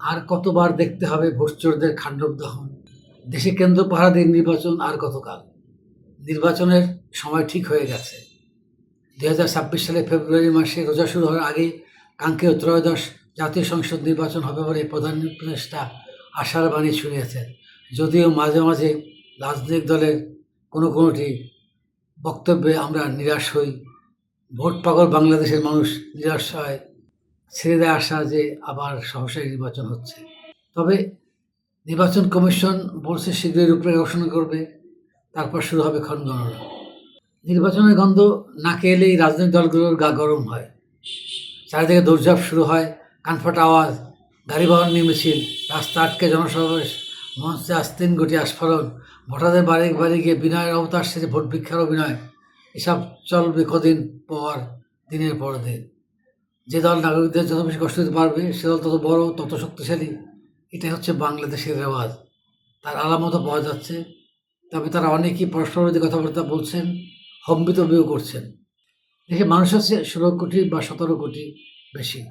আর কতবার দেখতে হবে ভোটচোরদের খান্ডব দহন? দেশে কেন্দ্র পাহারাদের নির্বাচন আর কতকাল? নির্বাচনের সময় ঠিক হয়ে গেছে। দু হাজার ছাব্বিশ সালে ফেব্রুয়ারি মাসে রোজা শুরু হওয়ার আগে কাঙ্ক্ষেয় ত্রয়োদশ জাতীয় সংসদ নির্বাচন হবে বলে প্রধান উপদেষ্টা আশার বাণী শুনিয়েছেন। যদিও মাঝে মাঝে রাজনৈতিক দলের কোনো কোনোটি বক্তব্যে আমরা নিরাশ হই। ভোট পাগল বাংলাদেশের মানুষ নিরাশ হয়। ছেড়ে দেয় আশা যে আবার সহসাই নির্বাচন হচ্ছে। তবে নির্বাচন কমিশন বলছে শীঘ্রই রূপরেখা ঘোষণা করবে, তারপর শুরু হবে ক্ষণ গণনা। নির্বাচনের গন্ধ নাকে এলেই রাজনৈতিক দলগুলোর গা গরম হয়। চারিদিকে দৌড়ঝাঁপ শুরু হয়, কানফাটা আওয়াজ গাড়ি বাহন নিয়ে মিছিল রাস্তা আটকে জনসমাবেশ, মঞ্চে আস্তিন গুটি আস্ফালন, ভোটারদের বাড়ি বাড়ি গিয়ে বিনয়ের অবতার সেজে ভোট ভিক্ষার অভিনয়, এসব চলবে কদিন পর, দিনের পর দিন। যে দল নাগরিকদের যত বেশি কষ্ট দিতে পারবে, সে দল তত বড়, তত শক্তিশালী। এটাই হচ্ছে বাংলাদেশের রেওয়াজ। তার আলামতও পাওয়া যাচ্ছে। তবে তারা অনেকেই পরস্পরবিরোধী কথাবার্তা বলছেন হম্বিতম্বিও করছেন। দেখে, মানুষ আছে ষোলো কোটি বা সতেরো কোটি বেশি।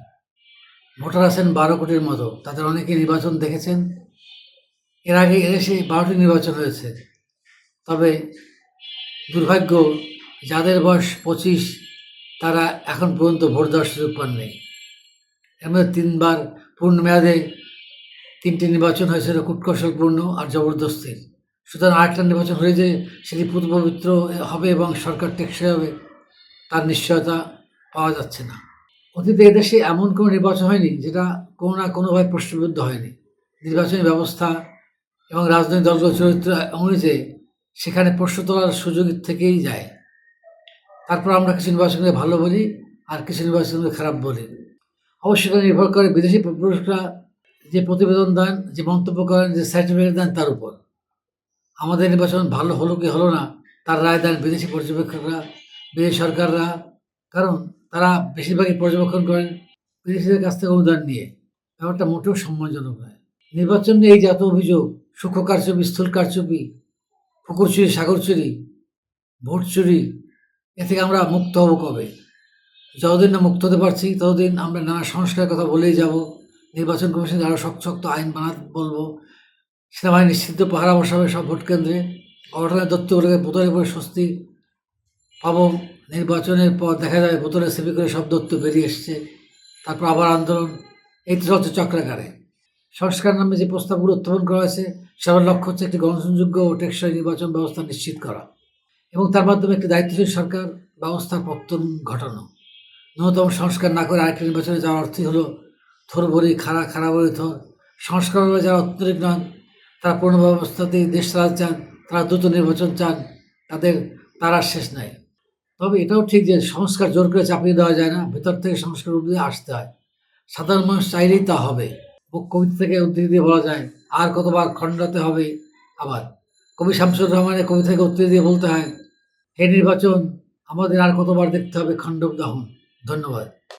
ভোটার আছেন বারো কোটির মতো। তাদের অনেকে নির্বাচন দেখেছেন। এর আগে এদেশে বারোটি নির্বাচন হয়েছে। তবে দুর্ভাগ্য, যাদের বয়স পঁচিশ তারা এখন পর্যন্ত ভোট দেওয়ার সুযোগ পাননি মধ্যে তিনবার পূর্ণ মেয়াদে তিনটি নির্বাচন হয়েছিল কূটকৌশলপূর্ণ আর জবরদস্তির। সুতরাং আরেকটা নির্বাচন হয়ে যে সেটি পবিত্র হবে এবং সরকার টেকসই হবে, তার নিশ্চয়তা পাওয়া যাচ্ছে না। অতীতে এদেশে এমন কোনো নির্বাচন হয়নি যেটা কোনো না কোনোভাবে প্রশ্নবিদ্ধ হয়নি। নির্বাচনী ব্যবস্থা এবং রাজনৈতিক দলগুলোর চরিত্র অনুযায়ী সেখানে প্রশ্ন তোলার সুযোগ থেকেই যায়। তারপর আমরা নির্বাচনকে ভালো বলি আর নির্বাচনকে খারাপ বলি। অবশ্যই সেটা নির্ভর করে বিদেশি পুরুষরা যে প্রতিবেদন দেন, যে মন্তব্য করেন, যে সার্টিফিকেট দেন তার উপর। আমাদের নির্বাচন ভালো হলো কি হলো না, তার রায় দেন বিদেশি পর্যবেক্ষকরা, বিদেশি সরকাররা। কারণ তারা বেশিরভাগই পর্যবেক্ষণ করেন বিদেশিদের কাছ থেকে অনুদান নিয়ে। ব্যাপারটা মোটেও সম্মানজনক নয়। নির্বাচন নিয়ে এই যত অভিযোগ, সূক্ষ্ম কারচুপি, স্থূল কারচুপি পুকুর চুরি সাগর চুরি ভোট চুরি এ থেকে আমরা মুক্ত হব কবে? যতদিন না মুক্ত হতে পারছি, ততদিন আমরা নানা সংস্কারের কথা বলেই যাব। নির্বাচন কমিশন আরও শক্ত শক্ত আইন বানাতে বলব। সেনাবাহিনী নিশ্চিত পাহারা বসাবে সব ভোট কেন্দ্রে। অঘটনের দত্তগুলোকে বোতলে করে স্বস্তি পাবো। নির্বাচনের পর দেখা যায় বোতলে সেবি করে সব দত্ত বেরিয়ে এসছে। তারপর আবার আন্দোলন। এই তো হচ্ছে চক্রাকারে। সংস্কার নামে যে প্রস্তাবগুলো উত্থাপন করা হয়েছে সেটার লক্ষ্য হচ্ছে একটি গণসংযোগ্য ও টেকসই নির্বাচন ব্যবস্থা নিশ্চিত করা। এবং তার মাধ্যমে একটি দায়িত্বশীল সরকার ব্যবস্থার পত্তন ঘটানো। ন্যূনতম সংস্কার না করে আরেকটি নির্বাচনে যাওয়ার অর্থই হলো থরবরি খারা খাড়া বলি থর। সংস্কার যারা অত্যধিক নন তারা পূর্ণ ব্যবস্থাতেই দেশ চালাতে চান, তারা দ্রুত নির্বাচন চান, তাদের তারা শেষ নাই। তবে এটাও ঠিক যে সংস্কার জোর করে চাপিয়ে দেওয়া যায় না, ভেতর থেকে সংস্কার উদ্যোগে আসতে হয়। সাধারণ মানুষ চাইলেই তা হবে। কবিতা থেকে উদ্ধৃতি দিয়ে বলা যায়, আর কতবার খণ্ডাতে হবে আবার। কবি শামসুর রহমানের কবিতা থেকে উদ্ধৃতি দিয়ে বলতে হয় হে নির্বাচন আমাদের আর কতবার দেখতে হবে খণ্ডব দহন। ধন্যবাদ।